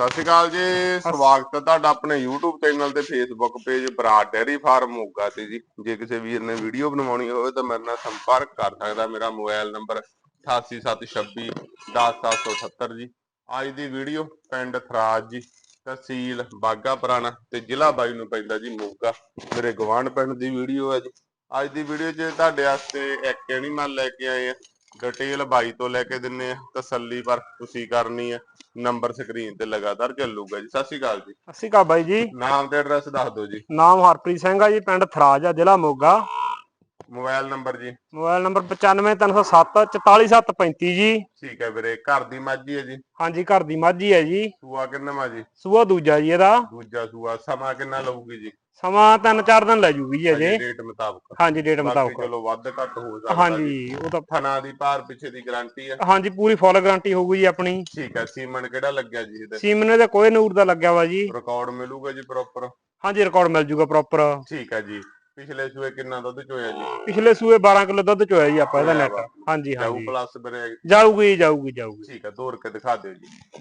ਸਤਿ ਸ਼੍ਰੀ ਅਕਾਲ ਜੀ ਸਵਾਗਤ ਹੈ ਤੁਹਾਡਾ ਆਪਣੇ YouTube ਚੈਨਲ ਤੇ Facebook page Brar dairy farm Moga ਤੇ ਜੀ। ਜੇ ਕਿਸੇ ਵੀਰ ਨੇ ਵੀਡੀਓ ਬਣਵਾਉਣੀ ਹੋਵੇ ਤਾਂ ਮੇਰੇ ਨਾਲ ਸੰਪਰਕ ਕਰ ਸਕਦਾ ਮੇਰਾ ਮੋਬਾਈਲ ਨੰਬਰ 8876 10778 ਜੀ। ਅੱਜ ਦੀ ਵੀਡੀਓ ਪਿੰਡ ਥਰਾਜ ਜੀ ਤਹਿਸੀਲ ਬਾਗਾ ਪੁਰਾਣਾ ਤੇ ਜ਼ਿਲ੍ਹਾ ਬਾਈ ਨੂੰ ਪੈਂਦਾ ਜੀ ਮੋਗਾ। ਮੇਰੇ ਗਵਾਂਢ ਪਿੰਡ ਦੀ ਵੀਡੀਓ ਹੈ ਜੀ। ਅੱਜ ਦੀ ਵੀਡੀਓ 'ਚ ਤੁਹਾਡੇ ਵਾਸਤੇ ਇੱਕ ਐਨੀਮਲ ਲੈ ਕੇ ਆਏ ਆ ਡਿਟੇਲ ਬਾਈ ਤੋਂ ਲੈ ਕੇ ਦਿੰਨੇ ਆ ਤਸੱਲੀ ਪਰ ਤੁਸੀਂ ਕਰਨੀ ਆ ਨੰਬਰ ਸਕਰੀਨ ਤੇ ਲਗਾਤਾਰ ਚੱਲੂਗਾ ਜੀ। ਸਤਿ ਸ਼੍ਰੀ ਅਕਾਲ ਜੀ। ਸਤਿ ਸ਼੍ਰੀ ਅਕਾਲ ਬਾਈ ਜੀ। ਨਾਮ ਤੇ ਐਡਰੈਸ ਦੱਸ ਦਿਓ ਜੀ। ਨਾਮ ਹਰਪ੍ਰੀਤ ਸਿੰਘ ਆ ਜੀ ਪਿੰਡ ਥਰਾਜ ਆ ਜ਼ਿਲ੍ਹਾ ਮੋਗਾ। ਮੋਬਾਈਲ ਨੰਬਰ ਜੀ। ਮੋਬਾਈਲ ਨੰਬਰ 95307 44735 ਜੀ। ਠੀਕ ਹੈ ਵੀਰੇ ਘਰ ਦੀ ਮਾਝੀ ਹੈ ਜੀ। ਹਾਂਜੀ ਘਰ ਦੀ ਮਾਝੀ ਹੈ ਜੀ। ਸੂਆ ਕਿੰਨਾ ਮਾ ਜੀ? ਸੂਆ ਦੂਜਾ ਜੀ ਇਹਦਾ। ਦੂਜਾ ਸੂਆ ਸਮਾਂ ਕਿੰਨਾ ਲਊਗੀ ਜੀ? ਸਮਾਂ 3-4 ਦਿਨ ਲੈ ਜੂਗੀ ਜੀ। ਅਜੇ ਡੇਟ ਮੁਤਾਬਕ। ਹਾਂਜੀ ਡੇਟ ਬਾਕੀ ਮੁਤਾਬਕ। ਚਲੋ ਵੱਧ ਘੱਟ ਹੋ ਸਕਦਾ। ਹਾਂਜੀ ਉਹ ਤਾਂ ਥਣਾ ਦੀ ਭਾਰ ਪਿੱਛੇ ਦੀ ਗਾਰੰਟੀ ਹੈ। ਹਾਂਜੀ ਪੂਰੀ ਫੁੱਲ ਗਾਰੰਟੀ ਹੋਊਗੀ ਜੀ ਆਪਣੀ। ਠੀਕ ਹੈ ਸੀਮਨ ਕਿਹੜਾ ਲੱਗਿਆ ਜੀ ਇਹਦੇ? ਸੀਮਨੇ ਦਾ ਕੋਈ ਨੂਰ ਦਾ ਲੱਗਿਆ ਵਾ ਜੀ। ਰਿਕਾਰਡ ਮਿਲੂਗਾ ਜੀ ਪ੍ਰੋਪਰ ਹਾਂਜੀ ਰਿਕਾਰਡ ਮਿਲ ਜੂਗਾ ਪ੍ਰੋਪਰ ਠੀਕ ਹੈ ਜੀ। ਪਿਛਲੇ ਸੂਏ ਕਿੰਨਾ ਦੁੱਧ ਚੋਇਆ ਜੀ? ਪਿਛਲੇ ਸੂਏ 12 ਕਿਲੋ ਦੁੱਧ ਚੋਇਆ ਜੀ ਆਪਾਂ ਇਹਦਾ ਨੈਟ ਹਾਂਜੀ ਜਾਊ ਹਾਂਜੀ ਪਲੱਸ ਵੀਰੇ ਜਾਊਗੀ ਜਾਊਗੀ ਜਾਊਗੀ। ਠੀਕ ਹੈ ਤੋੜ ਕੇ ਦਿਖਾ ਦਿਓ ਜੀ।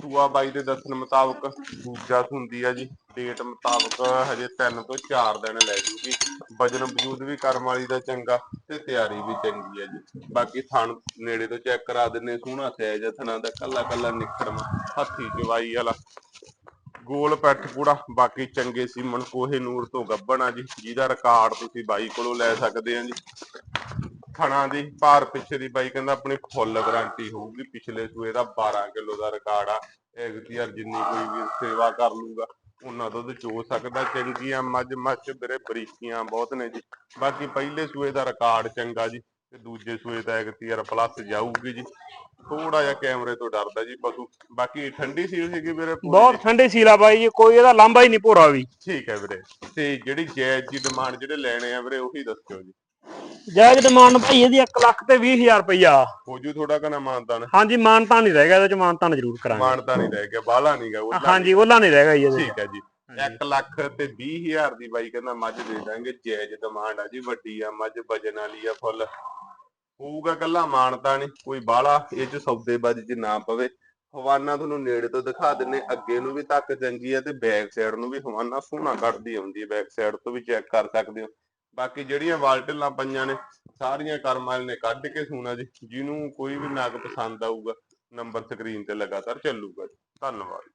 ਸੂਆ ਬਾਈ ਦੇ ਦੱਸਣ ਮੁਤਾਬਕ ਦੂਜਾ ਹੁੰਦੀ ਆ ਜੀ। ਡੇਟ ਮੁਤਾਬਕ ਹਜੇ 3 ਤੋਂ 4 ਦਿਨ ਲੈ ਜੂਗੀ। ਵਜਨ ਵਜੂਦ ਵੀ ਕਰਮ ਵਾਲੀ ਦਾ ਚੰਗਾ ਤੇ ਤਿਆਰੀ ਵੀ ਚੰਗੀ ਆ ਜੀ। ਬਾਕੀ ਥਣ ਨੇੜੇ ਤੋਂ ਚੈੱਕ ਕਰਾ ਦਿੰਨੇ ਸੋਹਣਾ ਸਾਈਜ਼ ਥਣਾ ਦਾ ਕੱਲਾ ਕੱਲਾ ਨਿਖੜਵਾ ਹੱਥੀ ਚਵਾਈ ਵਾਲਾ। ਗੋਲ ਪੈਟ ਪੂੜਾ, ਬਾਕੀ ਚੰਗੇ ਸੀਮਨ ਕੋਹੇ ਨੂਰ ਤੋਂ ਆ ਜੀ। ਜਿਹਦਾ ਰਿਕਾਰਡ ਤੁਸੀਂ ਬਾਈ ਕੋਲੋਂ ਲੈ ਸਕਦੇ ਆ ਜੀ। ਥਣਾ ਦੀ, ਭਾਰ ਪਿੱਛੇ ਦੀ ਬਾਈ ਕਹਿੰਦਾ ਆਪਣੀ ਫੁੱਲ ਗਾਰੰਟੀ ਹੋਊਗੀ, ਪਿਛਲੇ ਸੂਏ ਦਾ 12 ਕਿਲੋ ਦਾ ਰਿਕਾਰਡ ਆ। ਐਗਤੀਆਰ ਜਿੰਨੀ ਕੋਈ ਵੀ ਸੇਵਾ ਕਰ ਲੂਗਾ, ਉਹਨਾਂ ਦੁੱਧ ਚੋ ਸਕਦਾ। ਚੰਗੀਆਂ ਮੱਝ ਮੱਛ ਵੀਰੇ ਬਰੀਕੀਆਂ ਬਹੁਤ ਨੇ ਜੀ। ਬਾਕੀ ਪਹਿਲੇ ਸੂਏ ਦਾ ਰਿਕਾਰਡ ਚੰਗਾ ਜੀ। ਤੇ ਦੂਜੇ ਸੂਏ ਦਾ ਐਗਤੀਆਰ ਪਲੱਸ ਜਾਊਗੀ ਜੀ। ਥੋੜਾ ਜਿਹਾ ਕੈਮਰੇ ਤੋਂ ਡਰਦਾ ਜੀ ਪਸ਼ੂ। ਬਾਕੀ ਠੰਡੀ ਸੀਲ ਸੀਗੀ ਵੀਰੇ ਬਹੁਤ ਠੰਡੇ ਸੀਲਾ ਬਾਈ ਜੀ ਕੋਈ ਇਹਦਾ ਲਾਂਭਾ ਹੀ ਨਹੀਂ ਭੋਰਾ ਵੀ। ਠੀਕ ਹੈ ਵੀਰੇ। ਤੇ ਜਿਹੜੀ ਜਾਇਜ਼ ਦੀ ਡਿਮਾਂਡ ਜਿਹੜੇ ਲੈਣੇ ਆ ਵੀਰੇ ਉਹੀ ਦੱਸਿਓ ਜੀ। ਜਾਇਜ਼ ਡਿਮਾਂਡ ਭਾਈ ਇਹਦੀ 1 ਲੱਖ ਤੇ 20000 ਰੁਪਈਆ। ਹੋ ਜੂ ਥੋੜਾ ਕਨਾ ਮਾਨਤਾਨ। ਹਾਂਜੀ ਮਾਨਤਾ ਨਹੀਂ ਰਹਿ ਗਿਆ ਇਹਦੇ ਚ ਮਾਨਤਾ ਜ਼ਰੂਰ ਕਰਾਂਗੇ। ਮਾਨਤਾ ਨਹੀਂ ਰਹਿ ਗਿਆ ਬਾਹਲਾ ਨਹੀਂ ਗਾ ਉਹਦਾ ਹਾਂਜੀ ਉਹਲਾ ਨਹੀਂ ਰਹਿ ਗਿਆ ਜੀ ਠੀਕ ਹੈ ਜੀ। 1 ਲੱਖ ਤੇ 20000 ਦੀ ਬਾਈ ਕਹਿੰਦਾ ਮੱਝ ਦੇ ਦਾਂਗੇ ਜਾਇਜ਼ ਡਿਮਾਂਡ ਆ ਜੀ ਵੱਡੀ ਆ ਮੱਝ ਵਜਨ ਵਾਲੀ ਆ ਫੁੱਲ। ਹੋਊਗਾ ਕੱਲਾ, ਮਾਨਤਾ ਨਹੀਂ ਕੋਈ ਬਾਹਲਾ ਇਹ ਚ ਸੌਦੇਬਾਜ਼ੀ ਚ ਨਾ ਪਵੇ। ਹਵਾਨਾ ਤੁਹਾਨੂੰ ਨੇੜੇ ਤੋਂ ਦਿਖਾ ਦਿੰਨੇ, ਅੱਗੇ ਨੂੰ ਵੀ ਤੱਕ ਚੰਗੀ ਹੈ ਤੇ ਬੈਕ ਸਾਈਡ ਨੂੰ ਵੀ ਹਵਾਨਾ ਸੋਹਣਾ ਕੱਢਦੀ ਆਉਂਦੀ ਹੈ ਬੈਕ ਸਾਈਡ ਤੋਂ ਵੀ ਚੈੱਕ ਕਰ ਸਕਦੇ ਹੋ। ਬਾਕੀ ਜਿਹੜੀਆਂ ਵਾਲਟਲਾਂ ਪਈਆਂ ਨੇ, ਸਾਰੀਆਂ ਕਰਮਾਲ ਨੇ ਕੱਢ ਕੇ ਸੋਨਾ ਜੀ, ਜਿਹਨੂੰ ਕੋਈ ਵੀ ਨਗ ਪਸੰਦ ਆਊਗਾ ਨੰਬਰ ਸਕਰੀਨ ਤੇ ਲਗਾਤਾਰ ਚੱਲੂਗਾ ਜੀ। ਧੰਨਵਾਦ।